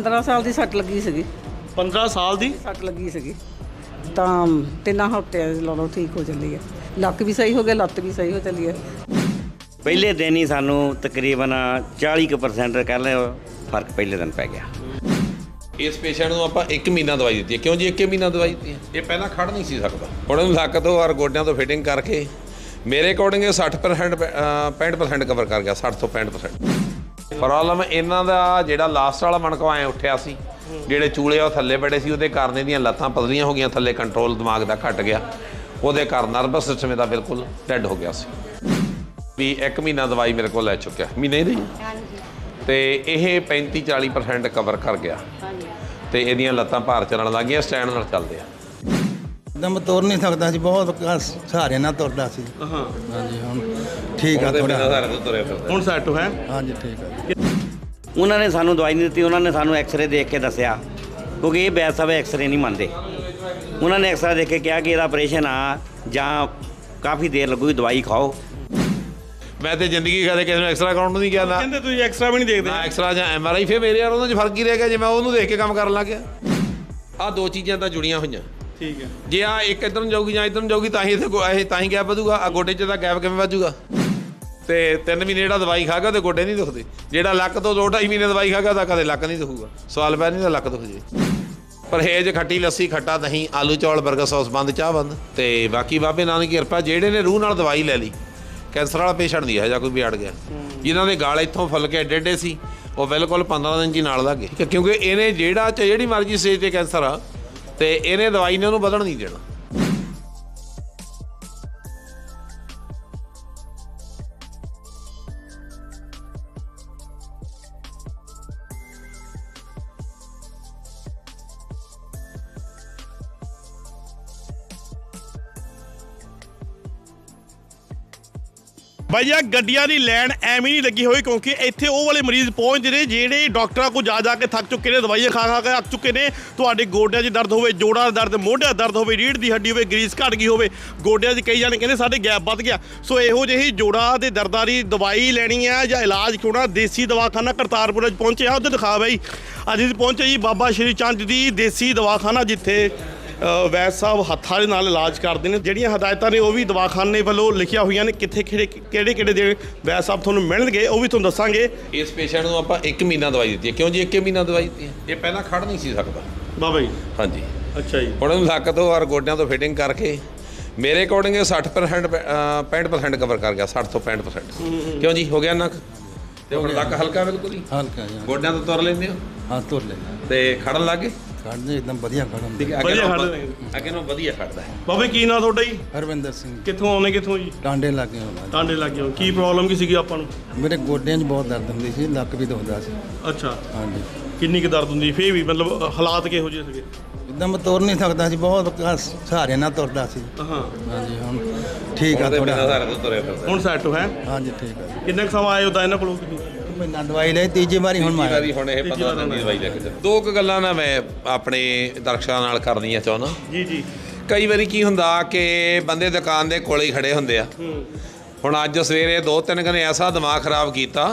15 ਸਾਲ ਦੀ ਸੱਟ ਲੱਗੀ ਸੀਗੀ। 15 ਸਾਲ ਦੀ? ਸੱਟ ਲੱਗੀ ਸੀਗੀ। ਤਾਂ ਤਿੰਨਾਂ ਹਫ਼ਤਿਆਂ ਲਾ ਲਓ ਠੀਕ ਹੋ ਚੱਲੀ ਹੈ। ਲੱਕ ਵੀ ਸਹੀ ਹੋ ਗਿਆ ਲੱਤ ਵੀ ਸਹੀ ਹੋ ਚੱਲੀ ਹੈ। ਪਹਿਲੇ ਦਿਨ ਹੀ ਸਾਨੂੰ ਤਕਰੀਬਨ 40% ਕਹਿ ਲਓ ਫ਼ਰਕ ਪਹਿਲੇ ਦਿਨ ਪੈ ਗਿਆ। ਇਸ ਪੇਸ਼ੈਂਟ ਨੂੰ ਆਪਾਂ 1 ਮਹੀਨਾ ਦਵਾਈ ਦਿੱਤੀ ਹੈ। ਕਿਉਂ ਜੀ 1 ਮਹੀਨਾ ਦਵਾਈ ਦਿੱਤੀ ਹੈ? ਇਹ ਪਹਿਲਾਂ ਖੜ ਨਹੀਂ ਸੀ ਸਕਦਾ। ਹੁਣ ਇਹਨੂੰ ਲੱਕ ਤੋਂ ਔਰ ਗੋਡਿਆਂ ਤੋਂ ਫਿਟਿੰਗ ਕਰਕੇ ਮੇਰੇ ਅਕੋਰਡਿੰਗ ਇਹ 60% ਪ- ਅਹ 65% ਕਵਰ ਕਰ ਗਿਆ 60 ਤੋਂ 65% ਪ੍ਰੋਬਲਮ ਇਹਨਾਂ ਦਾ ਜਿਹੜਾ ਲਾਸਟ ਵਾਲਾ ਮਣਕਾ ਐ ਉੱਠਿਆ ਸੀ ਜਿਹੜੇ ਚੂਲੇ ਉਹ ਥੱਲੇ ਬੜੇ ਸੀ ਉਹਦੇ ਕਾਰਨ ਇਹਦੀਆਂ ਲੱਤਾਂ ਪਤਲੀਆਂ ਹੋ ਗਈਆਂ ਥੱਲੇ ਕੰਟਰੋਲ ਦਿਮਾਗ ਦਾ ਘਟ ਗਿਆ। ਉਹਦੇ ਕਾਰਨ ਨਰਵਸ ਸਿਸਟਮ ਇਹਦਾ ਬਿਲਕੁਲ ਡੈੱਡ ਹੋ ਗਿਆ ਸੀ। ਵੀ 1 ਮਹੀਨਾ ਦਵਾਈ ਮੇਰੇ ਕੋਲ ਲੈ ਚੁੱਕਿਆ। ਮਹੀਨੇ ਦੀ? ਤੇ ਇਹ 35 40% ਕਵਰ ਕਰ ਗਿਆ। ਤੇ ਇਹਦੀਆਂ ਲੱਤਾਂ ਭਾਰ ਚੱਲਣ ਲੱਗ ਗਈਆਂ ਸਟੈਂਡ ਨਾਲ ਚੱਲਦੇ ਆ। ਦਮ ਤੁਰ ਨਹੀਂ ਸਕਦਾ ਸੀ ਬਹੁਤ ਸਹਾਰੇ ਨਾਲ ਤੁਰਦਾ ਸੀ। ਹਾਂ। ਹਾਂਜੀ ਹੁਣ ਠੀਕ ਆ ਥੋੜਾ ਹੁਣ ਸੈੱਟ ਹੈ ਹਾਂਜੀ ਠੀਕ ਆ। ਉਹਨਾਂ ਨੇ ਸਾਨੂੰ ਦਵਾਈ ਨਹੀਂ ਦਿੱਤੀ ਉਹਨਾਂ ਨੇ ਸਾਨੂੰ ਐਕਸ-ਰੇ ਦੇਖ ਕੇ ਦੱਸਿਆ ਕਿਉਂਕਿ ਇਹ ਬੈਦ ਸਾਹਿਬ ਐਕਸ-ਰੇ ਨਹੀਂ ਮੰਨਦੇ। ਉਹਨਾਂ ਨੇ ਐਕਸ-ਰੇ ਦੇਖ ਕੇ ਕਿਹਾ ਕਿ ਇਹਦਾ ਆਪਰੇਸ਼ਨ ਆ ਜਾਂ ਕਾਫੀ ਦੇਰ ਲੱਗੂਗੀ ਦਵਾਈ ਖਾਓ। ਮੈਂ ਤੇ ਜ਼ਿੰਦਗੀ ਕਦੇ ਕਿਸੇ ਨੂੰ ਐਕਸਟਰਾ ਕਰਾਉਣ ਨੂੰ ਨਹੀਂ ਗਿਆ ਨਾ। ਕਹਿੰਦੇ ਤੁਸੀਂ ਐਕਸਟਰਾ ਵੀ ਨਹੀਂ ਦੇਖਦੇ। ਨਾ ਐਕਸਟਰਾ ਜਾਂ ਐਮਆਰਆਈ ਫੇ ਮੇਰੇ ਯਾਰ ਉਹਨਾਂ 'ਚ ਫ਼ਰਕ ਹੀ ਰਹਿ ਗਿਆ ਜੇ ਮੈਂ ਉਹਨੂੰ ਦੇਖ ਕੇ ਕੰਮ ਕਰਨ ਲੱਗ ਗਿਆ। ਆ ਦੋ ਚੀਜ਼ਾਂ ਤਾਂ ਜੁੜੀਆਂ ਹੋਈਆਂ। ਠੀਕ ਹੈ। ਜੇ ਆ ਇੱਕ ਇਧਰ ਨੂੰ ਜਾਊਗੀ ਜਾਂ ਇਧਰ ਨੂੰ ਜਾਊਗੀ ਤਾਂ ਹੀ ਇੱਥੇ ਗੋ- ਇਹ ਤਾਂ ਹੀ ਗੈਪ ਵਧੂਗਾ। ਆ ਗੋਡੇ 'ਚ ਤਾਂ ਗੈਪ ਕਿਵੇਂ ਵਧੂਗਾ? ਤੇ 3 ਮਹੀਨੇ ਜਿਹੜਾ ਦਵਾਈ ਖਾਗਾ ਤੇ ਗੋਡੇ ਨਹੀਂ ਦੁਖਦੇ। ਜਿਹੜਾ ਲੱਕ ਤੋਂ 2.5 ਮਹੀਨੇ ਦਵਾਈ ਖਾਗਾ ਤਾਂ ਕਦੇ ਲੱਕ ਨਹੀਂ ਦੁਖੂਗਾ। ਸਵਾਲ ਪੈ ਨਹੀਂ ਤਾਂ ਲੱਕ ਦੁਖ ਜੇ। ਪਰਹੇਜ ਖੱਟੀ ਲੱਸੀ ਖੱਟਾ ਦਹੀਂ ਆਲੂ ਚੌਲ 버ਗਰ ਸੌਸ ਬੰਦ ਚਾਹ ਬੰਦ। ਤੇ ਬਾਕੀ ਬਾਬੇ ਨਾਨਕ ਦੀ ਕਿਰਪਾ ਜਿਹੜੇ ਨੇ ਰੂਹ ਨਾਲ ਦਵਾਈ ਲੈ ਲਈ ਕੈਂਸਰ ਵਾਲਾ ਪੇਸ਼ੈਂਟ ਨਹੀਂ ਹੈ ਜਾਂ ਕੋਈ ਵੀ ਅੜ ਗਿਆ ਜਿਨ੍ਹਾਂ ਦੇ ਗਾਲ ਇੱਥੋਂ ਫੁੱਲ ਕੇ ਐਡੇ ਐਡੇ ਸੀ ਉਹ ਬਿਲਕੁਲ 15 ਦਿਨ 'ਚ ਹੀ ਨਾਲ ਲੱਗ ਕਿਉਂਕਿ ਇਹਨੇ ਜਿਹੜਾ ਚ ਜਿਹੜੀ ਮਰਜ਼ੀ ਸਟੇਜ ਤੇ ਕੈਂਸਰ ਆ ਤੇ ਇਹਨੇ ਦਵਾਈ ਨੇ ਉਹਨੂੰ ਵਧਣ ਨਹੀਂ ਦੇਣਾ ਬਾਈ ਜੀ ਗੱਡੀਆਂ ਦੀ ਲਾਈਨ ਐਵੇਂ ਨਹੀਂ ਲੱਗੀ ਹੋਈ ਕਿਉਂਕਿ ਇੱਥੇ ਉਹ ਵਾਲੇ ਮਰੀਜ਼ ਪਹੁੰਚਦੇ ਨੇ ਜਿਹੜੇ ਡਾਕਟਰਾਂ ਕੋਲ ਜਾ ਜਾ ਕੇ ਥੱਕ ਚੁੱਕੇ ਨੇ, ਦਵਾਈਆਂ ਖਾ ਖਾ ਕੇ ਅੱਕ ਚੁੱਕੇ ਨੇ। ਤੁਹਾਡੇ ਗੋਡਿਆਂ 'ਚ ਦਰਦ ਹੋਵੇ, ਜੋੜਾਂ ਦਾ ਦਰਦ, ਮੋਢਿਆਂ ਦਾ ਦਰਦ ਹੋਵੇ, ਰੀੜ੍ਹ ਦੀ ਹੱਡੀ ਹੋਵੇ, ਗਰੀਸ ਘਟ ਗਈ ਹੋਵੇ, ਗੋਡਿਆਂ 'ਚ ਕਈ ਜਾਣੇ ਕਹਿੰਦੇ ਸਾਡੇ ਗੈਪ ਵੱਧ ਗਿਆ। ਸੋ ਇਹੋ ਜਿਹੀ ਜੋੜਾਂ ਦੇ ਦਰਦਾਂ ਦੀ ਦਵਾਈ ਲੈਣੀ ਆ ਜਾਂ ਇਲਾਜ ਕਰਾਉਣਾ, ਦੇਸੀ ਦਵਾਖਾਨਾ ਕਰਤਾਰਪੁਰ 'ਚ ਪਹੁੰਚਿਆ ਆ ਉੱਧਰ ਦਿਖਾ ਬਾਈ। ਅੱਜ ਅਸੀਂ ਪਹੁੰਚੇ ਜੀ ਬਾਬਾ ਸ਼੍ਰੀ ਚੰਦ ਦੀ ਦੇਸੀ ਦਵਾਖਾਨਾ ਜਿੱਥੇ ਵੈਦ ਸਾਹਿਬ ਹੱਥਾਂ ਦੇ ਨਾਲ ਇਲਾਜ ਕਰਦੇ ਨੇ। ਜਿਹੜੀਆਂ ਹਦਾਇਤਾਂ ਨੇ ਉਹ ਵੀ ਦਵਾਖਾਨੇ ਵੱਲੋਂ ਲਿਖੀਆਂ ਹੋਈਆਂ ਨੇ। ਕਿੱਥੇ ਕਿਹੜੇ ਕਿਹੜੇ ਕਿਹੜੇ ਦੇ ਵੈਦ ਸਾਹਿਬ ਤੁਹਾਨੂੰ ਮਿਲਣਗੇ ਉਹ ਵੀ ਤੁਹਾਨੂੰ ਦੱਸਾਂਗੇ। ਇਸ ਪੇਸ਼ੈਂਟ ਨੂੰ ਆਪਾਂ 1 ਮਹੀਨਾ ਦਵਾਈ ਦਿੱਤੀ ਹੈ। ਕਿਉਂ ਜੀ? 1 ਮਹੀਨਾ ਦਵਾਈ ਦਿੱਤੀ ਹੈ। ਇਹ ਪਹਿਲਾਂ ਖੜ ਨਹੀਂ ਸੀ ਸਕਦਾ। ਬਾਬਾ ਜੀ ਹਾਂਜੀ। ਅੱਛਾ ਜੀ। ਹੁਣ ਇਹਨੂੰ ਲੱਕ ਤੋਂ ਔਰ ਗੋਡਿਆਂ ਤੋਂ ਫਿਟਿੰਗ ਕਰਕੇ ਮੇਰੇ ਅਕੋਰਡਿੰਗ ਇਹ 60% ਪ- ਅਹ 65% ਕਵਰ ਕਰ ਗਿਆ 60 ਤੋਂ 65% ਕਿਉਂ ਜੀ? ਹੋ ਗਿਆ ਨੱਕ? ਤੇ ਹੁਣ ਲੱਕ ਹਲਕਾ ਬਿਲਕੁਲ ਹੀ? ਹਲਕਾ ਜਿਹਾ ਗੋਡਿਆਂ ਤੋਂ ਤੁਰ ਲੈਂਦੇ ਹੋ? ਹਾਂ ਤੁਰ ਲੈਣਾ ਤੇ ਖੜਨ ਲੱਗੇ ਖੜਦੇ ਇੱਕਦਮ ਵਧੀਆ ਹੈ ਅੱਗੇ ਵਧੀਆ ਨੂੰ। ਖੜਦੇ ਅੱਗੇ ਨੂੰ ਵਧੀਆ ਖੜਦਾ ਹੈ। ਬਾਬਾ ਕੀ ਨਾਂ ਤੁਹਾਡਾ ਜੀ? ਹਰਵਿੰਦਰ ਸਿੰਘ। ਕਿੱਥੋਂ ਆਉਣੇ ਕਿੱਥੋਂ ਜੀ? ਟਾਂਡੇ ਲੱਗੇ ਹੋਣਾ ਟਾਂਡੇ ਲੱਗੇ ਹੋ ਕੀ ਪ੍ਰੋਬਲਮ ਕੀ ਸੀਗੀ ਆਪਾਂ ਨੂੰ? ਮੇਰੇ ਗੋਡਿਆਂ 'ਚ ਬਹੁਤ ਦਰਦ ਹੁੰਦੀ ਸੀ ਲੱਕ ਵੀ ਦੁਖਦਾ ਸੀ। ਅੱਛਾ। ਹਾਂਜੀ। ਕਿੰਨੀ ਕੁ ਦਰਦ ਹੁੰਦੀ ਫੇਰ ਵੀ ਮਤਲਬ ਹਾਲਾਤ ਕਿਹੋ ਜਿਹੇ ਸੀਗੇ? ਇੱਕਦਮ ਤੁਰ ਨਹੀਂ ਸਕਦਾ ਸੀ ਬਹੁਤ ਸਹਾਰੇ ਨਾਲ ਤੁਰਦਾ ਸੀ। ਹਾਂ। ਹਾਂਜੀ ਹੁਣ ਠੀਕ ਆ ਥੋੜਾ ਹੁਣ ਸੈੱਟ ਹੈ ਹਾਂਜੀ ਠੀਕ ਆ। ਕਿੰਨੇ ਕੁ ਸਮਾਂ ਆਏ ਹੋ ਤਾਂ ਇਹਨਾਂ ਕੋਲੋਂ? ਮਹੀਨਾ ਦਵਾਈ ਲਈ ਤੀਜੀ ਵਾਰੀ ਹੁਣ ਮੈਂ ਆਇਆ। ਵਾਰੀ ਹੁਣ ਇਹ 15 ਦਿਨ ਦੀ ਦਵਾਈ ਲੈ ਕੇ ਚੱਲ ਦੋ ਕੁ ਗੱਲਾਂ ਨਾ ਮੈਂ ਆਪਣੇ ਦਰਸ਼ਕਾਂ ਨਾਲ ਕਰਨੀਆਂ ਚਾਹੁੰਦਾ। ਜੀ ਜੀ। ਕਈ ਵਾਰੀ ਕੀ ਹੁੰਦਾ ਕਿ ਬੰਦੇ ਦੁਕਾਨ ਦੇ ਕੋਲੇ ਹੀ ਖੜੇ ਹੁੰਦੇ ਆ। ਹੁਣ ਅੱਜ ਸਵੇਰੇ ਦੋ ਤਿੰਨ ਕਨੇ ਐਸਾ ਦਿਮਾਗ ਖਰਾਬ ਕੀਤਾ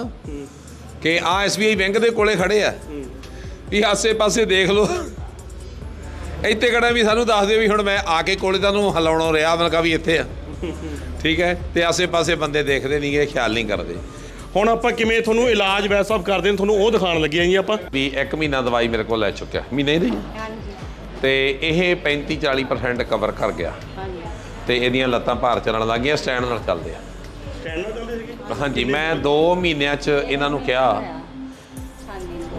ਕਿ ਆ ਐਸਬੀਆਈ ਬੈਂਕ ਦੇ ਕੋਲੇ ਖੜੇ ਆ। ਵੀ ਆਸੇ-ਪਾਸੇ ਦੇਖ ਲਓ। ਇੱਥੇ ਖੜਾ ਵੀ ਸਾਨੂੰ ਦੱਸ ਦਿਓ ਵੀ ਹੁਣ ਮੈਂ ਆ ਕੇ ਕੋਲੇ ਤੁਹਾਨੂੰ ਹਲਾਉਣੋਂ ਰਿਹਾ ਮੈਂ ਕਿਹਾ ਵੀ ਇੱਥੇ ਆ। ਠੀਕ ਹੈ? ਤੇ ਆਸੇ-ਪਾਸੇ ਬੰਦੇ ਦੇਖਦੇ ਨਹੀਂਗੇ ਖਿਆਲ ਨਹੀਂ ਕਰਦੇ। ਹੁਣ ਆਪਾਂ ਕਿਵੇਂ ਤੁਹਾਨੂੰ ਇਲਾਜ ਸਾਹਿਬ ਕਰਦੇ ਨੇ ਤੁਹਾਨੂੰ ਉਹ ਦਿਖਾਉਣ ਲੱਗੇ ਆ ਜੀ ਆਪਾਂ। ਵੀ 1 ਮਹੀਨਾ ਦਵਾਈ ਮੇਰੇ ਕੋਲ ਲੈ ਚੁੱਕਿਆ। ਮਹੀਨੇ ਦੀ? ਤੇ ਇਹ 35 40% ਕਵਰ ਕਰ ਗਿਆ। ਤੇ ਇਹਦੀਆਂ ਲੱਤਾਂ ਭਾਰ ਚੱਲਣ ਲੱਗ ਗਈਆਂ ਸਟੈਂਡ ਨਾਲ ਚੱਲਦੇ ਆ। ਸਟੈਂਡ ਨਾਲ ਚੱਲਦੇ ਸੀਗੇ? ਹਾਂਜੀ ਮੈਂ 2 ਮਹੀਨਿਆਂ ਚ ਇਹਨਾਂ ਨੂੰ ਕਿਹਾ।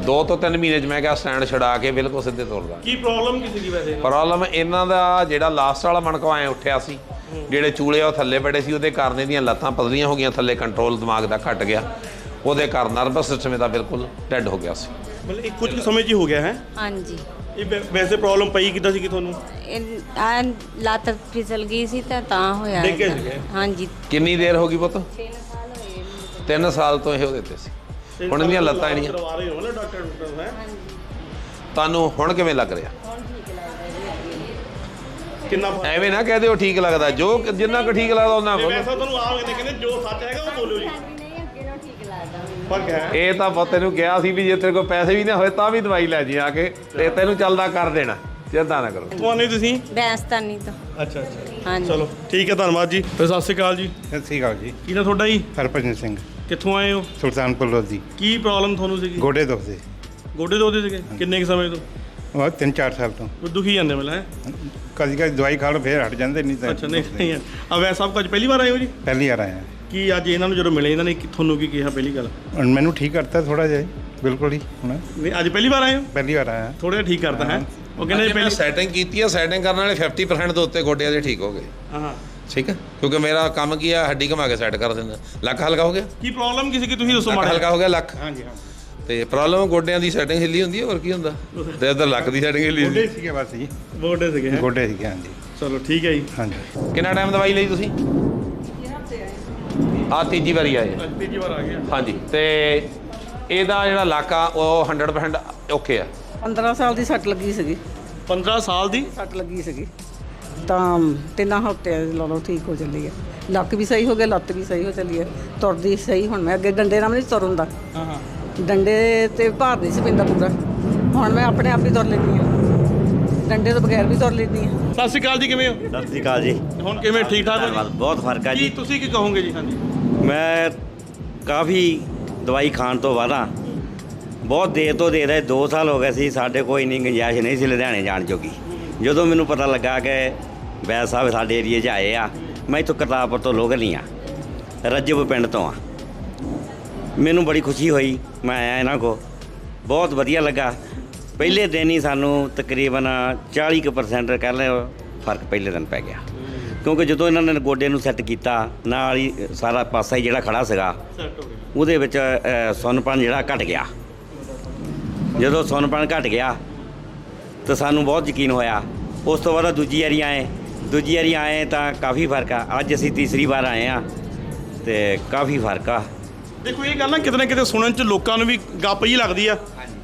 2 ਤੋਂ 3 ਮਹੀਨੇ ਚ ਮੈਂ ਕਿਹਾ ਸਟੈਂਡ ਛਡਾ ਕੇ ਬਿਲਕੁਲ ਸਿੱਧੇ ਤੁਰਦਾ ਕੀ ਪ੍ਰੋਬਲਮ ਕੀ ਸੀਗੀ ਵੈਸੇ? ਪ੍ਰੋਬਲਮ ਇਹਨਾਂ ਦਾ ਜਿਹੜਾ ਲਾਸਟ ਵਾਲਾ ਮਣਕਾ ਐ ਉੱਠਿਆ ਸੀ। ਜਿਹੜੇ ਚੂਲੇ ਉਹ ਥੱਲੇ ਬੜੇ ਸੀ ਉਹਦੇ ਕਾਰਨ ਇਹਦੀਆਂ ਲੱਤਾਂ ਪਤਲੀਆਂ ਹੋ ਗਈਆਂ ਥੱਲੇ ਕੰਟਰੋਲ ਦਿਮਾਗ ਦਾ ਘਟ ਗਿਆ। ਉਹਦੇ ਕਾਰਨ ਨਰਵਸ ਸਿਸਟਮ ਇਹਦਾ ਬਿਲਕੁਲ ਡੈੱਡ ਹੋ ਗਿਆ ਸੀ। ਮਤਲਬ ਇਹ ਕੁਝ ਕੁ ਸਮੇਂ 'ਚ ਹੀ ਗਿਆ ਹੈ? ਹਾਂਜੀ। ਇਹ ਵੈਸੇ ਪ੍ਰੋਬਲਮ ਪਈ ਕਿੱਦਾਂ ਸੀਗੀ ਤੁਹਾਨੂੰ? ਇਹ ਆ ਲੱਤ ਫਿਸਲ ਗਈ ਸੀ ਤਾਂ ਤਾਂ ਹੋਇਆ? ਹਾਂਜੀ। ਕਿੰਨੀ ਦੇਰ ਹੋ ਗਈ ਪੁੱਤ? 3 ਸਾਲ ਹੋਏ ਮੈਨੂੰ 3 ਸਾਲ ਤੋਂ ਇਹ ਉਹਦੇ ਤੇ ਸੀ ਹੁਣ ਇਹਦੀਆਂ ਲੱਤਾਂ ਜਿਹੜੀਆਂ ਕਰਵਾ ਰਹੇ ਹੋ ਨਾ ਡਾਕਟਰ ਡਾਕਟਰ ਹੈ? ਤੁਹਾਨੂੰ ਹੁਣ ਕਿਵੇਂ ਲੱਗ ਰਿਹਾ? ਜੀ ਕਿੰਨਾ ਫ਼ਰਕ ਐਵੇਂ ਨਾ ਕਹਿ ਦਿਓ ਠੀਕ ਲੱਗਦਾ। ਜੋ ਜਿੰਨਾ ਕੁ ਠੀਕ ਲੱਗਦਾ ਉਹਨਾਂ ਬੋਲੋ ਵੈਸੇ ਤੁਹਾਨੂੰ ਆਮ ਕਹਿੰਦੇ ਕਹਿੰਦੇ ਜੋ ਸੱਚ ਹੈਗਾ ਉਹ ਬੋਲੋ ਜੀ। ਹਾਂਜੀ ਨਹੀਂ ਅੱਗੇ ਨਾਲੋਂ ਠੀਕ ਲੱਗਦਾ। ਮੈਨੂੰ ਫ਼ਰਕ ਹੈ? ਇਹ ਤਾਂ ਬਹੁਤ ਤੈਨੂੰ ਕਿਹਾ ਸੀ ਵੀ ਜੇ ਤੇਰੇ ਕੋਲ ਪੈਸੇ ਵੀ ਨਾ ਹੋਏ ਤਾਂ ਵੀ ਦਵਾਈ ਲੈ ਜੀ ਆ ਕੇ। ਤੇ ਤੈਨੂੰ ਚੱਲਦਾ ਕਰ ਦੇਣਾ। ਚਿੰਤਾ ਨਾ ਕਰੋ। ਤੁਹਾਨੂੰ ਤੁਸੀਂ? ਬੈਂਸਤਾਨੀ ਤੋਂ। ਅੱਛਾ ਅੱਛਾ। ਹਾਂਜੀ। ਚਲੋ ਠੀਕ ਹੈ ਧੰਨਵਾਦ ਜੀ। ਫਿਰ ਸਤਿ ਸ਼੍ਰੀ ਅਕਾਲ ਜੀ। ਸਤਿ ਸ਼੍ਰੀ ਅਕਾਲ ਜੀ। ਕੀ ਨਾ ਤੁਹਾਡਾ ਜੀ? ਹਰਭਜਨ ਸਿੰਘ। ਕਿੱਥੋਂ ਆਏ ਹੋ? ਸੁਲਤਾਨਪੁਰ ਲੋਧੀ। ਕੀ ਪ੍ਰੋਬਲਮ ਤੁਹਾਨੂੰ ਸੀਗੀ? ਗੋਡੇ ਦੁਖਦੇ। ਗੋਡੇ ਦੋਦੇ ਸੀਗੇ? ਕਿੰਨੇ ਕੁ ਸਮੇਂ ਤੋਂ? ਉਹ ਤਿੰਨ ਚਾਰ ਸਾਲ ਤੋਂ। ਉਹ ਦੁਖੀ ਜਾਂਦੇ ਮਿਲ ਹੈ? ਕਦੀ ਕਦੀ ਦਵਾਈ ਖਾ ਲਓ ਫੇਰ ਹਟ ਜਾਂਦੇ ਨਹੀਂ ਤਾਂ ਅੱਛਾ ਨਹੀਂ ਨਹੀਂ ਆ ਵੈਸੇ ਸਭ ਕੁਝ ਪਹਿਲੀ ਵਾਰ ਆਏ ਹੋ ਜੀ? ਪਹਿਲੀ ਵਾਰ ਆਇਆ ਕੀ ਅੱਜ ਇਹਨਾਂ ਨੂੰ ਜਦੋਂ ਮਿਲੇ ਇਹਨਾਂ ਨੇ ਕੀ- ਤੁਹਾਨੂੰ ਕੀ ਕਿਹਾ ਪਹਿਲੀ ਗੱਲ? ਹੁਣ ਮੈਨੂੰ ਠੀਕ ਕਰਤਾ ਥੋੜਾ ਜਿਹਾ ਬਿਲਕੁਲ ਹੀ ਹੁਣ। ਨਹੀਂ ਅੱਜ ਪਹਿਲੀ ਵਾਰ ਆਏ ਹੋ? ਪਹਿਲੀ ਵਾਰ ਆਇਆ। ਥੋੜਾ ਜਿਹਾ ਠੀਕ ਕਰਦਾ ਹੈ? ਉਹ ਕਹਿੰਦੇ ਕਹਿੰਦੇ ਪਹਿਲੀ ਸੈਟਿੰਗ ਕੀਤੀ ਆ ਸੈਟਿੰਗ ਕਰਨ ਵਾਲੇ 50% ਦੇ ਉੱਤੇ ਗੋਡਿਆਂ ਦੇ ਠੀਕ ਹੋ ਗਏ। ਹਾਂ ਹਾਂ। ਠੀਕ ਹੈ ਕਿਉਂਕਿ ਮੇਰਾ ਕੰਮ ਕੀ ਆ ਹੱਡੀ ਘਮਾ ਕੇ ਸੈੱਟ ਕਰ ਦਿੰਦਾ। ਲੱਕ ਹਲਕਾ ਹੋ ਗਿਆ? ਕੀ ਪ੍ਰੋਬਲਮ ਕਿਸੇ ਕੀ ਤੁਸੀਂ ਦੱਸੋ ਲੱਕ ਮਾੜਾ ਹਲਕਾ ਹੋ ਗਿਆ ਲੱਕ? ਹਾਂਜੀ ਹਾਂ ਤੇ ਪ੍ਰੋਬਲਮ ਗੋਡਿਆਂ ਦੀ ਸੈਟਿੰਗ ਹਿੱਲੀ ਹੁੰਦੀ ਹੈ ਹੋਰ ਕੀ ਹੁੰਦਾ? ਤੇ ਇਧਰ ਲੱਕ ਦੀ ਸੈਟਿੰਗ ਹਿੱਲੀ ਗੋਡੇ ਹੁੰਦੀ ਸੀਗੇ ਬਸ ਜੀ। ਗੋਡੇ ਸੀਗੇ ਹੈਂ? ਗੋਡੇ ਸੀਗੇ ਹਾਂਜੀ। ਚਲੋ ਠੀਕ ਹੈ ਜੀ। ਹਾਂਜੀ। ਕਿੰਨਾ ਟਾਈਮ ਦਵਾਈ ਲਈ ਤੁਸੀਂ? ਆ ਤੀਜੀ ਵਾਰੀ ਆਏ ਅੱਜ ਤੀਜੀ ਵਾਰ ਆ ਗਿਆ ਹਾਂਜੀ ਤੇ ਇਹਦਾ ਜਿਹੜਾ ਲੱਕ ਆ ਉਹ 100% ਓਕੇ ਆ। 15 ਸਾਲ ਦੀ ਸੱਟ ਲੱਗੀ ਸੀਗੀ। 15 ਸਾਲ ਦੀ? ਸੱਟ ਲੱਗੀ ਸੀਗੀ। ਤਾਂ ਤਿੰਨਾਂ ਹਫ਼ਤਿਆਂ ਦੇ ਲਾ ਲਓ ਠੀਕ ਹੋ ਚੱਲੀ ਹੈ ਲੱਕ ਵੀ ਸਹੀ ਹੋ ਗਿਆ ਲੱਤ ਵੀ ਸਹੀ ਹੋ ਚੱਲੀ ਹੈ ਤੁਰਦੀ ਸਹੀ ਹੁਣ ਮੈਂ ਅੱਗੇ ਡੰਡੇ ਨਾਲ ਵੀ ਨਹੀਂ ਤੁਰ ਹੁੰਦਾ ਹਾਂ ਹਾਂ। ਡੰਡੇ ਤੇ ਭਾਰ ਨਹੀਂ ਸੀ ਪੈਂਦਾ ਪੂਰਾ। ਹੁਣ ਮੈਂ ਆਪਣੇ ਆਪ ਹੀ ਤੁਰ ਲੈਂਦੀ ਹਾਂ। ਡੰਡੇ ਤੋਂ ਬਗੈਰ ਵੀ ਤੁਰ ਲੈਂਦੀ ਹਾਂ। ਸਤਿ ਸ਼੍ਰੀ ਅਕਾਲ ਜੀ ਕਿਵੇਂ ਹੋ? ਸਤਿ ਸ਼੍ਰੀ ਅਕਾਲ ਜੀ। ਹੁਣ ਕਿਵੇਂ ਠੀਕ ਠਾਕ ਹੋ ਧੰਨਵਾਦ ਜੀ ਬਹੁਤ ਫ਼ਰਕ ਆ ਕੀ ਜੀ ਤੁਸੀਂ ਕੀ ਕਹੋਗੇ ਜੀ ਹਾਂਜੀ? ਮੈਂ ਕਾਫੀ ਦਵਾਈ ਖਾਣ ਤੋਂ ਬਾਅਦ ਬਹੁਤ ਦੇਰ ਤੋਂ ਦੇ ਰਹੇ 2 ਸਾਲ ਹੋ ਗਏ ਸੀ ਸਾਡੇ ਕੋਈ ਨਹੀਂ ਗੁੰਜਾਇਸ਼ ਨਹੀਂ ਸੀ ਲੁਧਿਆਣੇ ਜਾਣ ਜੋਗੀ। ਜਦੋਂ ਮੈਨੂੰ ਪਤਾ ਲੱਗਾ ਕਿ ਵੈਦ ਸਾਹਿਬ ਸਾਡੇ ਏਰੀਏ 'ਚ ਆਏ ਆ ਮੈਂ ਇੱਥੋਂ ਕਰਤਾਰਪੁਰ ਤੋਂ ਲੋਕਲ ਹੀ ਆ ਰੱਜਬ ਪਿੰਡ ਤੋਂ ਆ। ਮੈਨੂੰ ਬੜੀ ਖੁਸ਼ੀ ਹੋਈ ਮੈਂ ਆਇਆ ਇਹਨਾਂ ਕੋ ਬਹੁਤ ਵਧੀਆ ਲੱਗਾ। ਪਹਿਲੇ ਦਿਨ ਹੀ ਸਾਨੂੰ ਤਕਰੀਬਨ 40% ਕੁ percent ਕਹਿ ਲਓ ਫ਼ਰਕ ਪਹਿਲੇ ਦਿਨ ਪੈ ਗਿਆ। ਕਿਉਂਕਿ ਜਦੋਂ ਇਹਨਾਂ ਨੇ ਗੋਡੇ ਨੂੰ ਸੈੱਟ ਕੀਤਾ ਨਾਲ ਹੀ ਸਾਰਾ ਪਾਸਾ ਹੀ ਜਿਹੜਾ ਖੜਾ ਸੀਗਾ ਉਹਦੇ ਵਿੱਚ ਅ, ਸੁੰਨਪਣ ਜਿਹੜਾ ਘਟ ਗਿਆ। ਜਦੋਂ ਸੁੰਨਪਣ ਘਟ ਗਿਆ ਤਾਂ ਸਾਨੂੰ ਬਹੁਤ ਯਕੀਨ ਹੋਇਆ। ਉਸ ਤੋਂ ਬਾਅਦ ਦੂਜੀ ਵਾਰੀ ਆਏ। ਦੂਜੀ ਵਾਰੀ ਆਏ ਤਾਂ ਕਾਫੀ ਫ਼ਰਕ ਆ। ਅੱਜ ਅਸੀਂ ਤੀਸਰੀ ਵਾਰ ਆਏ ਆ ਤੇ ਕਾਫੀ ਫ਼ਰਕ ਆ। ਦੇਖੋ ਇਹ ਗੱਲ ਨਾ ਕਿਤੇ ਨਾ ਕਿਤੇ ਸੁਣਨ ਚ ਲੋਕਾਂ ਨੂੰ ਵੀ ਗੱਪ ਹੀ ਲੱਗਦੀ ਆ